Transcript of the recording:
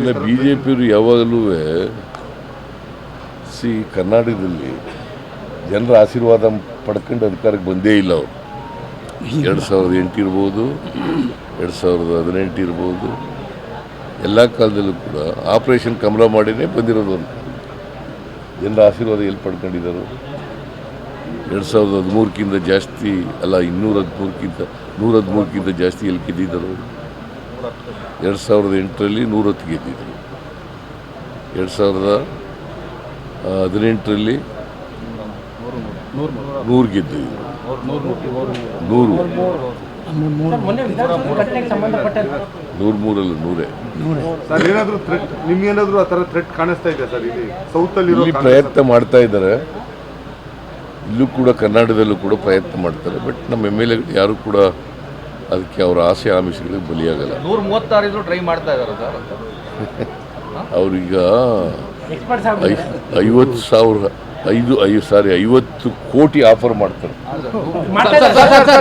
ಇಲ್ಲ B J ಪಿಯವರು ಯಾವಾಗಲೂ ಸಿ ಕರ್ನಾಟಕದಲ್ಲಿ ಜನರ ಆಶೀರ್ವಾದ ಪಡ್ಕೊಂಡು ಅಧಿಕಾರಕ್ಕೆ ಬಂದೇ ಇಲ್ಲ ಅವರು. ಎರಡು ಸಾವಿರದ ಎಂಟು ಇರ್ಬೋದು, ಎರಡು ಸಾವಿರದ ಹದಿನೆಂಟು ಇರ್ಬೋದು, ಎಲ್ಲ ಕಾಲದಲ್ಲೂ ಕೂಡ ಆಪರೇಷನ್ ಕಮಲ ಮಾಡಿನೇ ಬಂದಿರೋದು ಅಂತ ಜನರ ಆಶೀರ್ವಾದ ಎಲ್ಲಿ ಪಡ್ಕೊಂಡಿದ್ದಾರೆ ಎರಡು ಸಾವಿರದ ಹದಿಮೂರಕ್ಕಿಂತ ಜಾಸ್ತಿ, ಅಲ್ಲ ಇನ್ನೂರ ಹದಿಮೂರಕ್ಕಿಂತ, ನೂರ ಹದಿಮೂರಕ್ಕಿಂತ ಜಾಸ್ತಿ ಎಲ್ಲಿ ಗೆದ್ದಿದ್ದರು. ಎರಡು ಸಾವಿರದ ಎಂಟರಲ್ಲಿ ನೂರತ್ತು ಗೆದ್ದಿದ್ದರು ಎರಡು ಸಾವಿರದ ಹದಿನೆಂಟರಲ್ಲಿ ನೂರು ಗೆದ್ದಿದ್ರು. ನೂರು. ನೂರು ಮೂರಲ್ಲ ನೂರೇ. ಸರ್ ಏನಾದರೂ ಥ್ರೆಟ್ ನಿಮ್ಗೇನಾದ್ರು ಆ ಥರ ಥ್ರೆಟ್ ಕಾಣಿಸ್ತಾ ಇದೆ ಸರ್ ಇಲ್ಲಿ? ಸೌತ್ ಅಲ್ಲಿ ಇಲ್ಲಿ ಪ್ರಯತ್ನ ಮಾಡ್ತಾ ಇದ್ದಾರೆ. ಇಲ್ಲೂ ಕೂಡ ಕರ್ನಾಟಕದಲ್ಲೂ ಕೂಡ ಪ್ರಯತ್ನ ಮಾಡ್ತಾರೆ. ಬಟ್ ನಮ್ಮ ಎಂ ಎಲ್ ಎಗಳು ಯಾರು ಕೂಡ ಅದಕ್ಕೆ ಅವರ ಆಸೆ ಆಮಿಷಗಳಿಗೆ ಬಲಿಯಾಗಲ್ಲ. ನೂರ ಮೂವತ್ತಾರು ಇದ್ರು ಟ್ರೈ ಮಾಡ್ತಾ ಇದ್ದಾರೆ ಸರ್ ಅವ್ರೀಗ ಐವತ್ತು ಸಾವಿರ ಐದು ಐದು ಸಾರಿ ಐವತ್ತು ಕೋಟಿ ಆಫರ್ ಮಾಡ್ತಾರೆ.